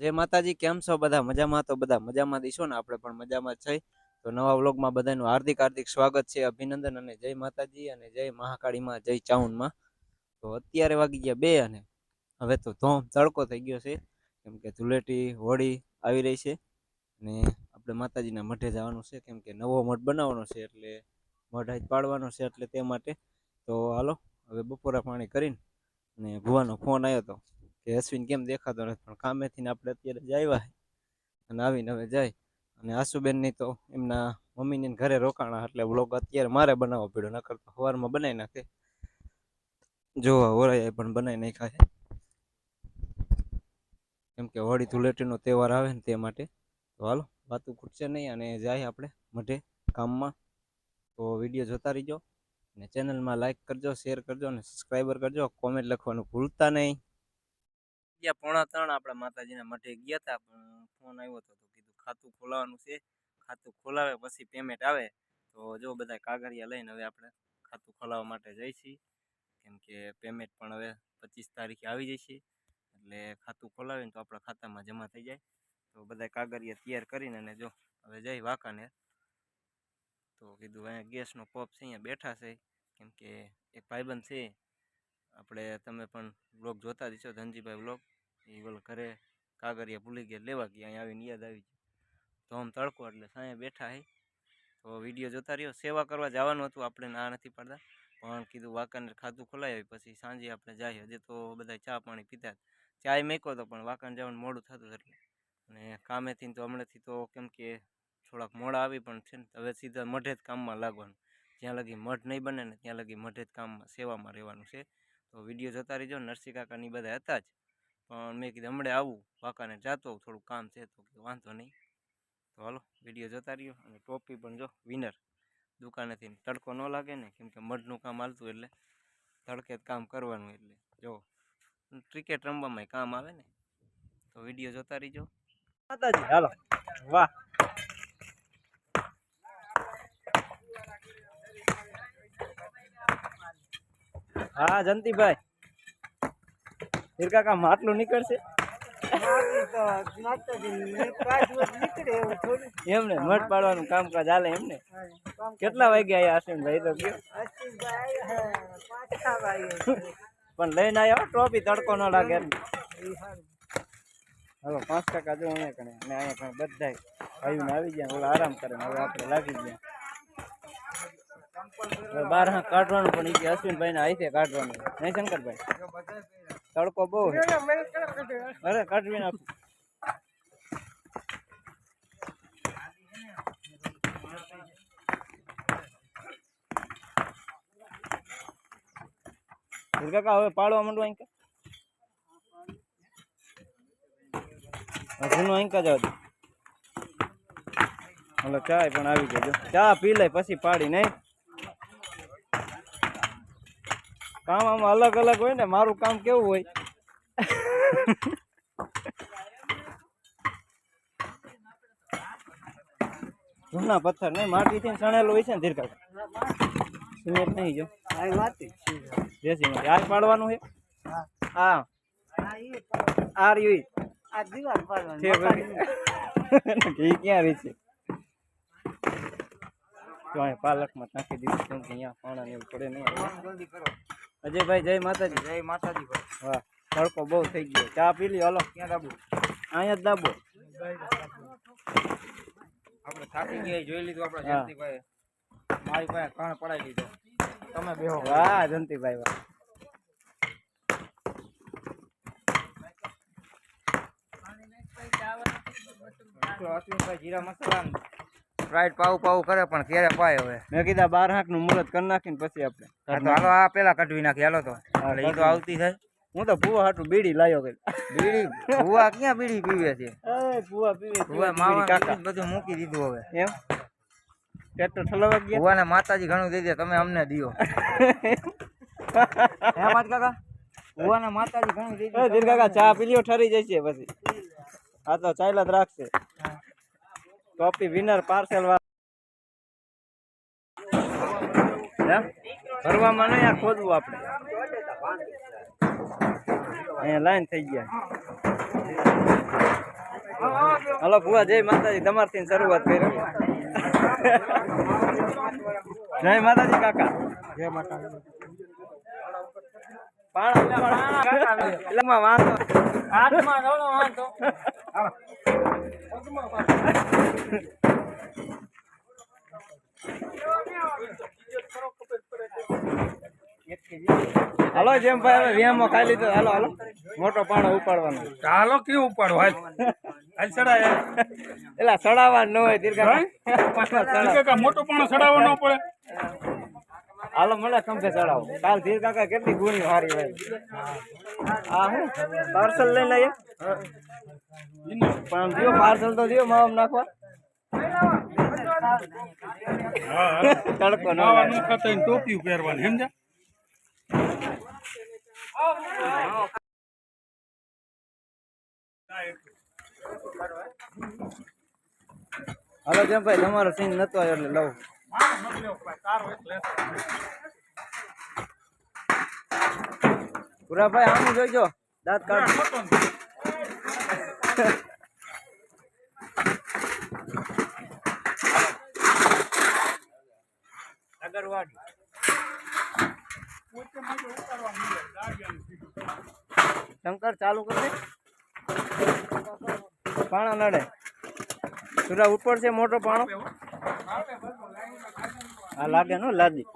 જય માતાજી, કેમ છો બધા? મજામાં તો બધા મજામાં દીશો ને આપણે પણ મજામાં જ છે. તો નવા વ્લોગમાં બધાનું હાર્દિક હાર્દિક સ્વાગત છે, અભિનંદન અને જય માતાજી અને જય મહાકાળીમાં, જય ચાઉનમાં. તો અત્યારે વાગી ગયા બે અને હવે તો ધોમ તડકો થઈ ગયો છે. કેમ કે ધૂળેટી, હોળી આવી રહી છે અને આપણે માતાજીના મઢે જવાનું છે. કેમ કે નવો મઠ બનાવવાનો છે એટલે મઢ આજ પાડવાનો છે એટલે તે માટે. તો હાલો, હવે બપોરા પાણી કરીને અને ભુવાનો ફોન આવ્યો હતો કે અશ્વિન કેમ દેખાતો નથી? પણ કામેથી ને આપણે અત્યારે જ આવ્યા અને આવીને હવે જાય. અને આશુબેનની તો એમના મમ્મીની ઘરે રોકાણા એટલે વ્લોગ અત્યારે મારે બનાવવો પડ્યો. નકર તો સવારમાં બનાવી નાખે. જો ઓરાય પણ બનાવી નાખ્યા છે કેમ કે હોળી ધૂળેટીનો તહેવાર આવે ને તે માટે. તો હાલો, વાતું ખૂટશે નહીં અને જાય આપણે મઢે કામમાં. તો વીડિયો જોતા રહીજો. અને ચેનલમાં લાઇક કરજો શેર કરજો અને સબસ્ક્રાઈબર કરજો. કોમેન્ટ લખવાનું ભૂલતા નહીં. ગયા પોણા ત્રણ આપણા માતાજીના મઠે ગયા હતા પણ ફોન આવ્યો હતો તો કીધું ખાતું ખોલાવાનું છે. ખાતું ખોલાવે પછી પેમેન્ટ આવે. તો જો બધા કાગળિયા લઈને હવે આપણે ખાતું ખોલાવવા માટે જઈશી. કેમ કે પેમેન્ટ પણ હવે પચીસ તારીખે આવી જશે એટલે ખાતું ખોલાવીને તો આપણા ખાતામાં જમા થઈ જાય. તો બધા કાગળિયા તૈયાર કરીને અને જો હવે જઈ વાંકાને તો કીધું અહીંયા ગેસનો પપ છે, અહીંયા બેઠા છે. કેમ કે એક ભાઈબંધ છે. આપણે તમે પણ બ્લોગ જોતા જ છો ધનજીભાઈ બ્લોગ એ બોલ ઘરે કાગરિયા ભૂલી ગયા, લેવા ગયા અહીંયા આવીને યાદ આવી ગયું. તો આમ તડકો એટલે સાંજે બેઠા હે. તો વીડિયો જોતા રહ્યો. સેવા કરવા જવાનું હતું આપણે, ના નથી પડતા. પણ કીધું વાંકાને ખાતું ખોલાવી પછી સાંજે આપણે જઈએ હજી તો બધા ચા પાણી પીતા જ. ચાય મેકો તો, પણ વાકાને જવાનું મોડું થતું એટલે. અને કામેથી તો હમણાંથી તો કેમ કે થોડાક મોડા આવી, પણ છે ને, હવે સીધા મઢે જ કામમાં લાગવાનું. જ્યાં લગી મઢ નહીં બને ને, ત્યાં લગી મઢે જ કામમાં, સેવામાં રહેવાનું છે. તો વીડિયો જોતા રહીજો. નરસિંહ કાકાની બધા હતા જ. પણ મેં કીધું હમણાં આવું કાકાને જાતો હોઉં, થોડું કામ છે તો કીધું વાંધો નહીં. તો હાલો વીડિયો જોતા રહ્યો અને ટોપી પણ જો વિનર દુકાનેથી તડકો ન લાગે ને કેમ કે મઢનું કામ હાલતું એટલે તડકે કામ કરવાનું એટલે. જો ક્રિકેટ રમવામાં કામ આવે ને તો વીડિયો જોતા રહીજો. માતાજી હાલો. વાહ. હા જંતીભાઈ હીરકાકા માટલું નીકળશે એમને મઠ પાડવાનું કામકાજ હાલે એમને? કેટલા વાગ્યા આયા અશ્વિનભાઈ તો કયો પણ લઈને આવ્યા ટોપી તડકો ન લાગે એમ. હવે પાંચ ટકા જો અહીંયા કણે, અને અહીંયા કણે બધાય ભાઈઓને આવી ગયા, ઓલા આરામ કરે ને હવે આપણે લાગી ગયા. હવે બાર હા કાઢવાનું પણ ઈ કે અશ્વિનભાઈ ને આઈથે કાઢવાનું. નહીં, શંકરભાઈ? તડકો બહુ અરે કાઢવી નાખું. કાકા હવે પાડવા માંડવા અહીં જૂનો અહીં જાવ દે ચાય પણ આવી ગયો ચા પી લે પછી પાડી નહીં? કામ આમાં અલગ અલગ હોય ને, મારું કામ કેવું હોય? જૂના પથ્થર નહીં, માટીથી સણેલું હોય છે ને ધીરકા નહીં જો. દેશી માટી. આ પાડવાનું છે? હા. આર યુ ક્યાં રહી છે? તો અહીંયા પાલકમાં નાખી દીધું અહીંયા પાણા એવું પડે નહીં. અજયભાઈ જય માતાજી. જય માતાજી વાહ તડકો બહુ થઈ ગયો. ચા પી લી હલો ક્યાં દાબો? અહીંયા જ દાબો. આપણે થાકી ગયા જોઈ લીધું આપણે હા. જયંતિભાઈ મારી પાસે કણ પડાવી લીધો. તમે બેહો. વાહ જંતીભાઈ વાહ. જીરા મસાલા સ્પ્રાઇટ પાવું પાવું કરે પણ ક્યારે પાય હવે? મેં કીધા બાર હાંકનું મુહૂર્ત કરી નાખીને પછી આપણે. હાલો આ પેલા કઢવી નાખી હાલો તો. એ તો આવતી થાય. હું તો ભૂવા હાટું બીડી લાવ્યો કઈ. બીડી? ભૂવા ક્યાં બીડી પીવે છે? ભૂવા પીવે ભૂવા માવા બધું મૂકી દીધું હવે. એમ? પેટ્રોલ ઠલવા ગયા? ભૂવાને માતાજી ઘણું દઈ દે તમે અમને દિયો. હે માત કાકા? ભૂવાને માતાજી ઘણું દઈ એ કાકા ચા પી લ્યો ઠરી જશે પછી. આ તો ચાલ્યા જ રાખશે ટોપી વિનર પાર્સલ? ભરવામાં નહીં આ ખોદવું આપણે અહીંયા લાઈન થઈ ગયા હલો ભુવા જય માતાજી તમારથી શરૂઆત કરી જય માતાજી કાકા જય માતા પાણા વાંધો હાથમાં વાંધો હાલો જેમ ભાઈ હવે વ્યામો ખાઈ લીધો. હાલો હાલો. મોટો પાણો ઉપાડવાનો. ચાલો કેવું ઉપાડો? હાલ. હાલ ચડાય. એલા સડાવવા ન હોય દીર્ઘા મોટો પાણો ચડાવવો ન પડે. હાલો મને ખંભે ચડાવો. કાલ ધીર કાકા કેટલી ગુણી હારી હોય. હા હું? પાર્સલ લઈ લઈએ પણ દિયો પાર્સલ તો દિયો મામ નાખવા. તડકો ન. ટોપી પહેરવાની સમજા હાલો જેમ ભાઈ તમારો સીન નતો આવ્યો એટલે લઉં. પૂરા ભાઈ આમ જોઈજો દાંત કાઢ. અગરવાડી શંકર ચાલુ કરશે પાણા નડે. સુરા ઉપર છે, મોટો પાણો. હા લાગે નો લાદી.